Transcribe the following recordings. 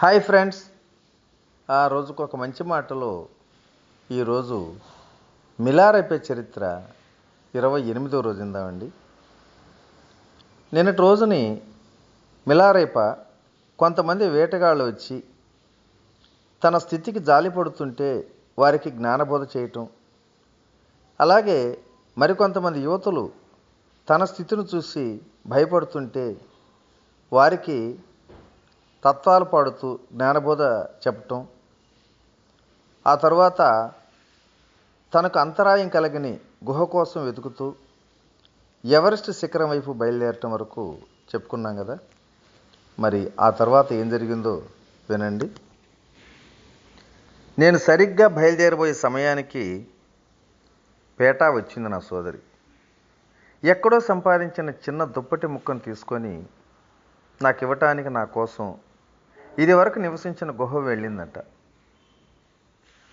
Hi friends. ఆ రోజుకు ఒక మంచి మాటలో ఈరోజు మిలారైపే చరిత్ర ఇరవై ఎనిమిదో రోజు ఇందామండి నిన్నటి రోజుని మిలారైప కొంతమంది వేటగాళ్ళు వచ్చి తన స్థితికి జాలిపడుతుంటే వారికి జ్ఞానబోధ చేయటం అలాగే మరికొంతమంది యువతులు తన స్థితిని చూసి భయపడుతుంటే వారికి తత్వాలు పాడుతూ జ్ఞానబోధ చెప్పటం. ఆ తర్వాత తనకు అంతరాయం కలిగిని గుహ కోసం వెతుకుతూ ఎవరెస్ట్ శిఖరం వైపు బయలుదేరటం వరకు చెప్పుకున్నాం కదా. మరి ఆ తర్వాత ఏం జరిగిందో వినండి. నేను సరిగ్గా బయలుదేరబోయే సమయానికి పేటా వచ్చింది నా సోదరి. ఎక్కడో సంపాదించిన చిన్న దుప్పటి ముక్కను తీసుకొని నాకు ఇవ్వటానికి నా కోసం ఇది వరకు నివసించిన గుహ వెళ్ళిందట.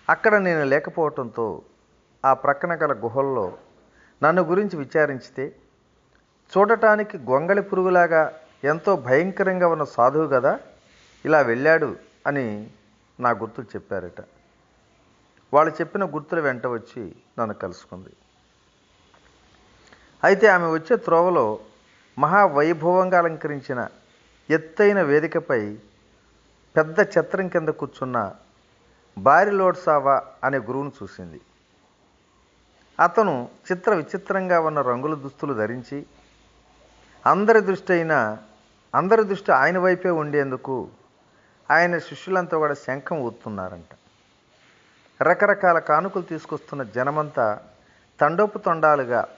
అక్కడ నేను లేకపోవటంతో ఆ ప్రక్కన గల గుహల్లో నన్ను గురించి విచారించితే చూడటానికి గొంగళి పురుగులాగా ఎంతో భయంకరంగా ఉన్న సాధువు కదా ఇలా వెళ్ళాడు అని నా గుర్తులు చెప్పారట. వాళ్ళు చెప్పిన గుర్తుల వెంట వచ్చి నన్ను కలుసుకుంది. అయితే ఆమె వచ్చే త్రోవలో మహావైభవంగా అలంకరించిన ఎత్తైన వేదికపై పెద్ద ఛత్రం కింద కూర్చున్న బారిలోడ్సావా అనే గురువును చూసింది. అతను చిత్ర విచిత్రంగా ఉన్న రంగుల దుస్తులు ధరించి అందరి దృష్టి అయినా అందరి దృష్టి ఆయన వైపే ఉండేందుకు ఆయన శిష్యులంతా కూడా శంఖం ఊతున్నారంట రకరకాల కానుకలు తీసుకొస్తున్న జనమంతా తండోపు తొండాలుగా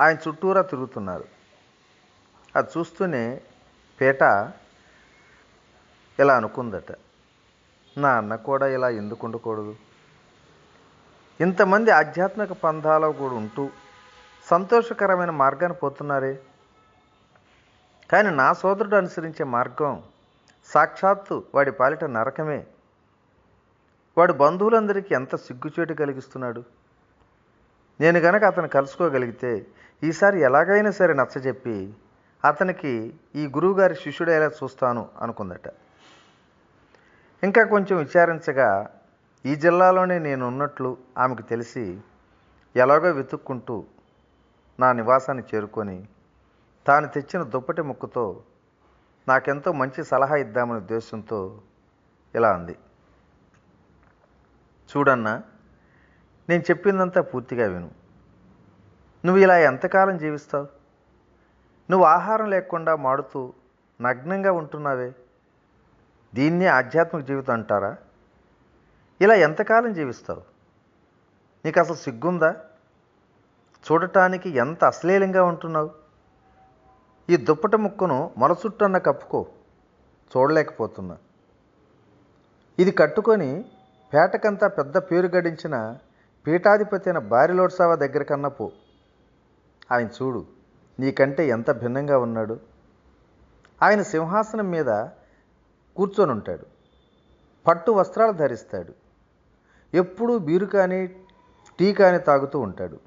ఆయన చుట్టూరా తిరుగుతున్నారు. అది చూస్తూనే పేట ఇలా అనుకుందట. నా అన్న కూడా ఇలా ఎందుకు ఉండకూడదు? ఇంతమంది ఆధ్యాత్మిక పంథాలో కూడా ఉంటూ సంతోషకరమైన మార్గాన్ని పోతున్నారే? కానీ నా సోదరుడు అనుసరించే మార్గం సాక్షాత్తు వాడి పాలిట నరకమే. వాడు బంధువులందరికీ ఎంత సిగ్గుచేటు కలిగిస్తున్నాడు? నేను గనక అతను కలుసుకోగలిగితే ఈసారి ఎలాగైనా సరే నచ్చజెప్పి అతనికి ఈ గురువుగారి శిష్యుడేలా చూస్తాను అనుకుందట. ఇంకా కొంచెం విచారించగా ఈ జిల్లాలోనే నేను ఉన్నట్లు ఆమెకు తెలిసి ఎలాగో వెతుక్కుంటూ నా నివాసాన్ని చేరుకొని తాను తెచ్చిన దుప్పటి ముక్కుతో నాకెంతో మంచి సలహా ఇద్దామనే ఉద్దేశంతో ఇలా అంది. చూడన్నా నేను చెప్పిందంతా పూర్తిగా విను. నువ్వు ఇలా ఎంతకాలం జీవిస్తావు? నువ్వు ఆహారం లేకుండా మాడుతూ నగ్నంగా ఉంటున్నావే? దీన్నే ఆధ్యాత్మిక జీవితం అంటారా? ఇలా ఎంతకాలం జీవిస్తావు? నీకు అసలు సిగ్గుందా? చూడటానికి ఎంత అశ్లీలంగా ఉంటున్నావు? ఈ దుప్పటి ముక్కును మొలచుట్టన్న కప్పుకో చూడలేకపోతున్నా. ఇది కట్టుకొని పేటకంతా పెద్ద పేరు గడించిన పీఠాధిపతి అయిన బారిలోడ్సావ దగ్గర కన్నా పో. ఆయన చూడు నీకంటే ఎంత భిన్నంగా ఉన్నాడు? ఆయన సింహాసనం మీద కూర్చొని ఉంటాడు. పట్టు వస్త్రాలు ధరిస్తాడు. ఎప్పుడూ బీరు కానీ టీ కానీ తాగుతూ ఉంటాడు.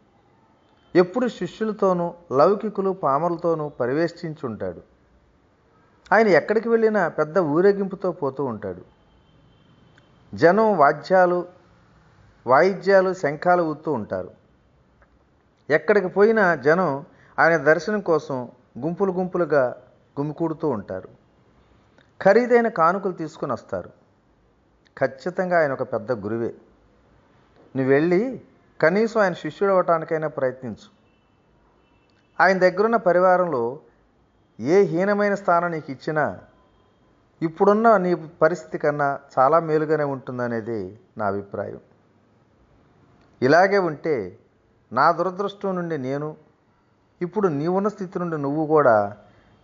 ఎప్పుడు శిష్యులతోనూ లౌకికులు పామరులతోనూ పరివేష్టించి ఉంటాడు. ఆయన ఎక్కడికి వెళ్ళినా పెద్ద ఊరేగింపుతో పోతూ ఉంటాడు. జనం వాద్యాలు వాయిద్యాలు శంఖాలు ఊతూ ఉంటారు. ఎక్కడికి పోయినా జనం ఆయన దర్శనం కోసం గుంపులు గుంపులుగా గుమికూడుతూ ఉంటారు. ఖరీదైన కానుకలు తీసుకుని వస్తారు. ఖచ్చితంగా ఆయన ఒక పెద్ద గురువే. నువ్వు వెళ్ళి కనీసం ఆయన శిష్యుడు అవ్వటానికైనా ప్రయత్నించు. ఆయన దగ్గరున్న పరివారంలో ఏ హీనమైన స్థానం నీకు ఇచ్చినా ఇప్పుడున్న నీ పరిస్థితి కన్నా చాలా మేలుగానే ఉంటుందనేది నా అభిప్రాయం. ఇలాగే ఉంటే నా దురదృష్టం నుండి నేను ఇప్పుడు నీవున్న స్థితి నుండి నువ్వు కూడా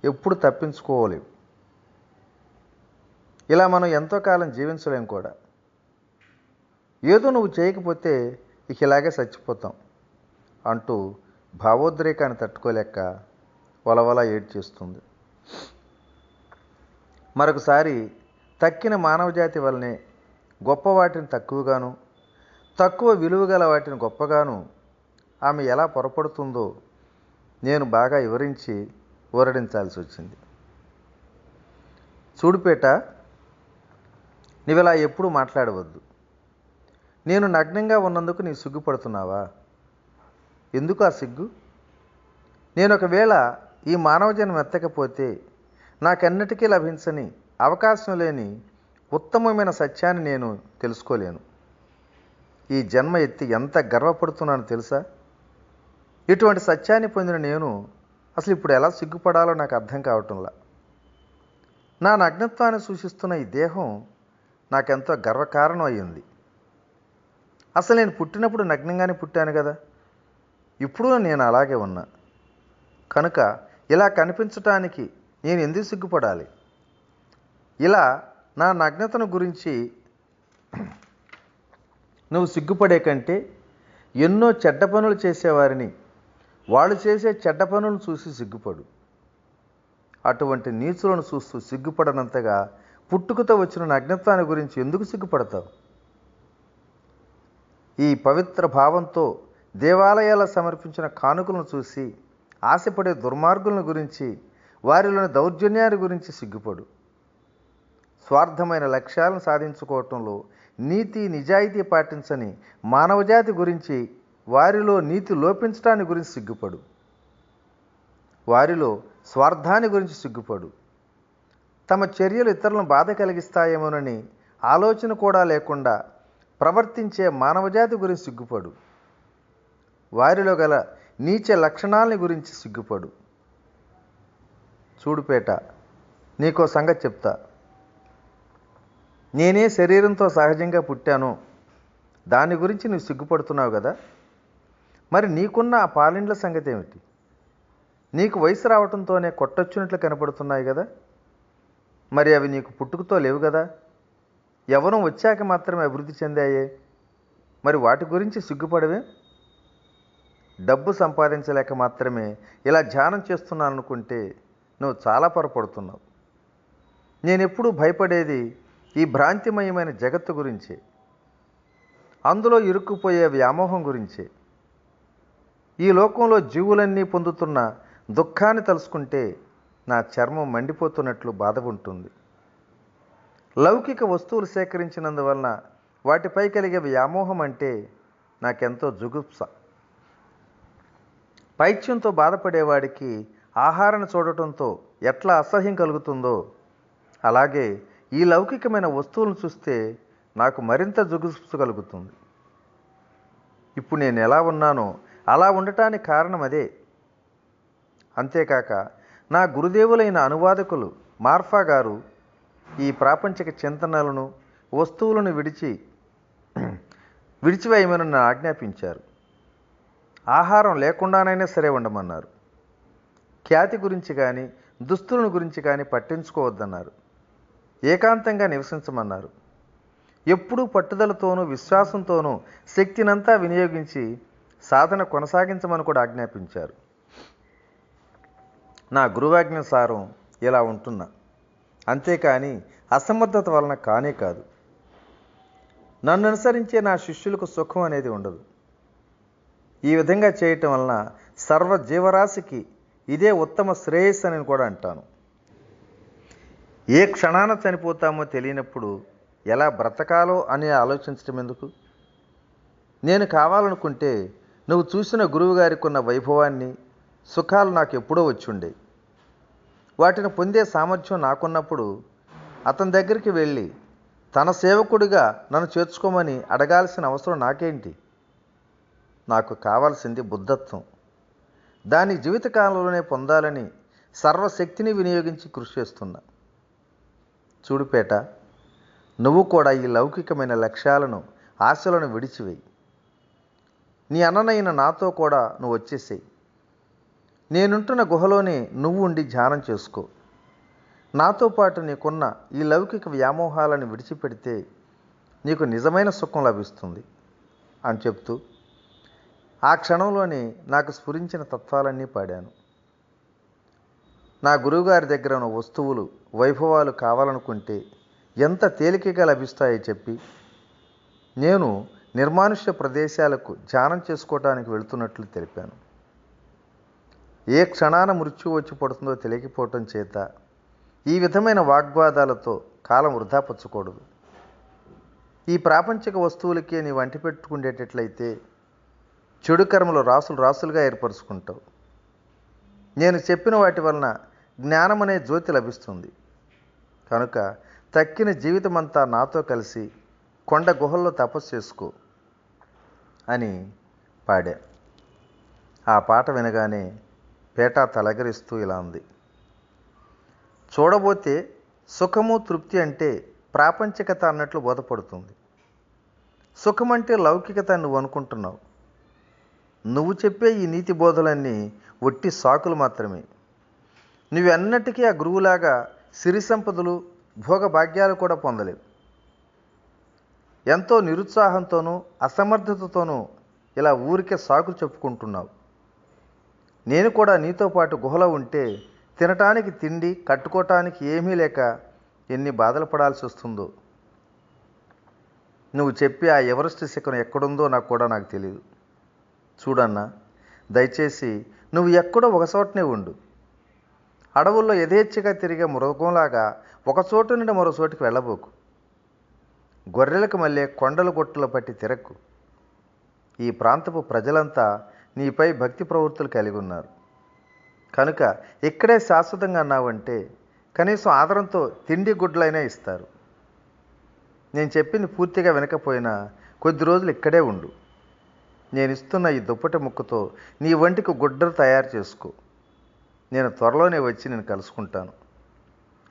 ఎప్పుడు తప్పించుకోలేవు. ఇలా మనం ఎంతో కాలం జీవించలేం కూడా. ఏదో నువ్వు చేయకపోతే ఇక ఇలాగే చచ్చిపోతాం అంటూ భావోద్రేకాన్ని తట్టుకోలేక వలవల ఏడ్చేస్తుంది. మరొకసారి తక్కిన మానవజాతి వల్లనే గొప్ప వాటిని తక్కువగాను తక్కువ విలువ గల వాటిని గొప్పగాను ఆమె ఎలా పొరపడుతుందో నేను బాగా వివరించి ఊరడించాల్సి వచ్చింది. చూడుపేట నీవిలా ఎప్పుడూ మాట్లాడవద్దు. నేను నగ్నంగా ఉన్నందుకు నీ సిగ్గుపడుతున్నావా? ఎందుకు ఆ సిగ్గు? నేను ఒకవేళ ఈ మానవ జన్మ ఎత్తకపోతే నాకెన్నటికీ లభించని అవకాశం లేని ఉత్తమమైన సత్యాన్ని నేను తెలుసుకోలేను. ఈ జన్మ ఎత్తి ఎంత గర్వపడుతున్నానో తెలుసా? ఇటువంటి సత్యాన్ని పొందిన నేను అసలు ఇప్పుడు ఎలా సిగ్గుపడాలో నాకు అర్థం కావటంలా. నా నగ్నత్వాన్ని సూచిస్తున్న ఈ దేహం నాకెంతో గర్వకారణం అయ్యింది అసలు నేను పుట్టినప్పుడు నగ్నంగానే పుట్టాను కదా. ఇప్పుడు నేను అలాగే ఉన్నా. కనుక ఇలా కనిపించటానికి నేను ఎందుకు సిగ్గుపడాలి? ఇలా నా నగ్నతను గురించి నువ్వు సిగ్గుపడే కంటే ఎన్నో చెడ్డ పనులు చేసేవారిని వాళ్ళు చేసే చెడ్డ పనులను చూసి సిగ్గుపడు. అటువంటి నీచులను చూస్తూ సిగ్గుపడనంతగా పుట్టుకతో వచ్చిన నగ్నత్వాన్ని గురించి ఎందుకు సిగ్గుపడతావు? ఈ పవిత్ర భావంతో దేవాలయాల సమర్పించిన కానుకలను చూసి ఆశపడే దుర్మార్గులను గురించి వారిలోని దౌర్జన్యాన్ని గురించి సిగ్గుపడు. స్వార్థమైన లక్ష్యాలను సాధించుకోవటంలో నీతి నిజాయితీ పాటించని మానవజాతి గురించి వారిలో నీతి లోపించడాన్ని గురించి సిగ్గుపడు. వారిలో స్వార్థాన్ని గురించి సిగ్గుపడు. తమ చర్యలు ఇతరులను బాధ కలిగిస్తాయేమోనని ఆలోచన కూడా లేకుండా ప్రవర్తించే మానవజాతి గురించి సిగ్గుపడు. వారిలో గల నీచ లక్షణాలని గురించి సిగ్గుపడు. చూడుపేట నీకో సంగతి చెప్తా. నేనే శరీరంతో సహజంగా పుట్టాను. దాని గురించి నువ్వు సిగ్గుపడుతున్నావు కదా? మరి నీకున్న ఆ పాలిండ్ల సంగతి ఏమిటి? నీకు వయసు రావటంతోనే కొట్టొచ్చినట్లు కనపడుతున్నాయి కదా? మరి అవి నీకు పుట్టుకతో లేవు కదా? యవనం వచ్చాక మాత్రమే అభివృద్ధి చెందాయే. మరి వాటి గురించి సిగ్గుపడవే? డబ్బు సంపాదించలేక మాత్రమే ఇలా ధ్యానం చేస్తున్నాను అనుకుంటే నువ్వు చాలా పొరపడుతున్నావు. నేనెప్పుడూ భయపడేది ఈ భ్రాంతిమయమైన జగత్తు గురించే. అందులో ఇరుక్కుపోయే వ్యామోహం గురించే. ఈ లోకంలో జీవులన్నీ పొందుతున్న దుఃఖాన్ని తలుసుకుంటే నా చర్మం మండిపోతున్నట్లు బాధ ఉంటుంది లౌకిక వస్తువులు సేకరించినందువలన వాటిపై కలిగే వ్యామోహం అంటే నాకెంతో జుగుప్స. పైత్యంతో బాధపడేవాడికి ఆహారాన్ని చూడటంతో ఎట్లా అసహ్యం కలుగుతుందో అలాగే ఈ లౌకికమైన వస్తువులను చూస్తే నాకు మరింత జుగుప్స కలుగుతుంది. ఇప్పుడు నేను ఎలా ఉన్నానో అలా ఉండటానికి కారణం అదే. అంతేకాక నా గురుదేవులైన అనువాదకులు మార్ఫా గారు ఈ ప్రాపంచిక చింతనలను వస్తువులను విడిచి విడిచివేయమని నన్ను ఆజ్ఞాపించారు. ఆహారం లేకుండానైనా సరే ఉండమన్నారు ఖ్యాతి గురించి కానీ దుస్తులను గురించి కానీ పట్టించుకోవద్దన్నారు. ఏకాంతంగా నివసించమన్నారు. ఎప్పుడూ పట్టుదలతోనూ విశ్వాసంతోనూ శక్తినంతా వినియోగించి సాధన కొనసాగించమని కూడా ఆజ్ఞాపించారు. నా గురువాజ్ఞ సారం ఇలా ఉంటున్నా. అంతేకాని అసమర్థత వలన కానే కాదు. నన్ను అనుసరించే నా శిష్యులకు సుఖం అనేది ఉండదు. ఈ విధంగా చేయటం వలన సర్వ జీవరాశికి ఇదే ఉత్తమ శ్రేయస్సు అని కూడా అంటాను. ఏ క్షణాన చనిపోతామో తెలియనప్పుడు ఎలా బ్రతకాలో అని ఆలోచించటం ఎందుకు? నేను కావాలనుకుంటే నువ్వు చూసిన గురువుగారికి ఉన్న వైభవాన్ని సుఖాలు నాకు ఎప్పుడో వచ్చుండే వాటిని పొందే సామర్థ్యం నాకున్నప్పుడు అతని దగ్గరికి వెళ్ళి తన సేవకుడిగా నన్ను చేర్చుకోమని అడగాల్సిన అవసరం నాకేంటి? నాకు కావాల్సింది బుద్ధత్వం. దాని జీవితకాలంలోనే పొందాలని సర్వశక్తిని వినియోగించి కృషి చేస్తున్నా. చూడుపేట నువ్వు కూడా ఈ లౌకికమైన లక్ష్యాలను ఆశలను విడిచివేయి. నీ అన్ననైన నాతో కూడా నువ్వు వచ్చేసేయి. నేనుంటున్న గుహలోనే నువ్వు ఉండి ధ్యానం చేసుకో. నాతో పాటు నీకున్న ఈ లౌకిక వ్యామోహాలను విడిచిపెడితే నీకు నిజమైన సుఖం లభిస్తుంది అని చెప్తూ ఆ క్షణంలోనే నాకు స్ఫురించిన తత్వాలన్నీ పాడాను. నా గురువుగారి దగ్గర ఉన్న వస్తువులు వైభవాలు కావాలనుకుంటే ఎంత తేలికగా లభిస్తాయో చెప్పి నేను నిర్మానుష్య ప్రదేశాలకు ధ్యానం చేసుకోవటానికి వెళుతున్నట్లు తెలిపాను. ఏ క్షణాన మృత్యు వచ్చి పడుతుందో తెలియకపోవటం చేత ఈ విధమైన వాగ్వాదాలతో కాలం వృధాపరచకూడదు ఈ ప్రాపంచిక వస్తువులకే నీవు అంటిపెట్టుకునేటట్లయితే చెడు కర్మలు రాసులు రాసులుగా ఏర్పరుచుకుంటావు. నేను చెప్పిన వాటి వలన జ్ఞానం అనే జ్యోతి లభిస్తుంది. కనుక తక్కిన జీవితమంతా నాతో కలిసి కొండ గుహల్లో తపస్సు చేసుకో అని పాడా. ఆ పాట వినగానే పేట తలగరిస్తూ ఇలా ఉంది. చూడబోతే సుఖము తృప్తి అంటే ప్రాపంచికత అన్నట్లు బోధపడుతుంది. సుఖం అంటే లౌకికత నువ్వు అనుకుంటున్నావు. నువ్వు చెప్పే ఈ నీతి బోధలన్నీ ఒట్టి సాకులు మాత్రమే. నువ్వెన్నటికీ ఆ గురువులాగా సిరి సంపదలు భోగభాగ్యాలు కూడా పొందలేవు. ఎంతో నిరుత్సాహంతోనూ అసమర్థతతోనూ ఇలా ఊరికే సాకులు చెప్పుకుంటున్నావు. నేను కూడా నీతో పాటు గుహలో ఉంటే తినటానికి తిండి కట్టుకోవటానికి ఏమీ లేక ఎన్ని బాధలు పడాల్సి వస్తుందో. నువ్వు చెప్పి ఆ ఎవరెస్ట్ శిఖరం ఎక్కడుందో నాకు కూడా నాకు తెలియదు చూడన్నా దయచేసి నువ్వు ఎక్కడో ఒక చోటనే ఉండు. అడవుల్లో యథేచ్ఛగా తిరిగే మృగంలాగా ఒక చోటు నుండి మరో చోటుకి వెళ్ళబోకు. గొర్రెలకు మళ్ళీ కొండల గుట్టలు పట్టి తిరక్కు ఈ ప్రాంతపు ప్రజలంతా నీపై భక్తి ప్రవృత్తులు కలిగి ఉన్నారు. కనుక ఇక్కడే శాశ్వతంగా అన్నావంటే కనీసం ఆదరంతో తిండి గుడ్లైనా ఇస్తారు. నేను చెప్పింది పూర్తిగా వినకపోయినా కొద్ది రోజులు ఇక్కడే ఉండు. నేను ఇస్తున్న ఈ దుప్పటి ముక్కతో నీ వంటికి గుడ్డలు తయారు చేసుకో. నేను త్వరలోనే వచ్చి నేను కలుసుకుంటాను.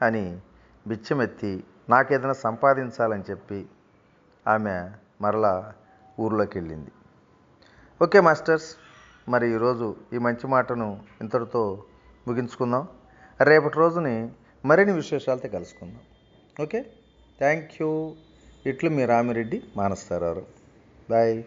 అని బిచ్చమెత్తి నాకేదైనా సంపాదించాలని చెప్పి ఆమె మరలా ఊర్లోకి వెళ్ళింది ఓకే మాస్టర్స్. మరి ఈరోజు ఈ మంచి మాటను ఇంతటితో ముగించుకుందాం. రేపటి రోజుని మరిన్ని విశేషాలతో కలుసుకుందాం. ఓకే? Thank you. ఇట్లు మీ రామిరెడ్డి మానస్తారారు. బాయ్.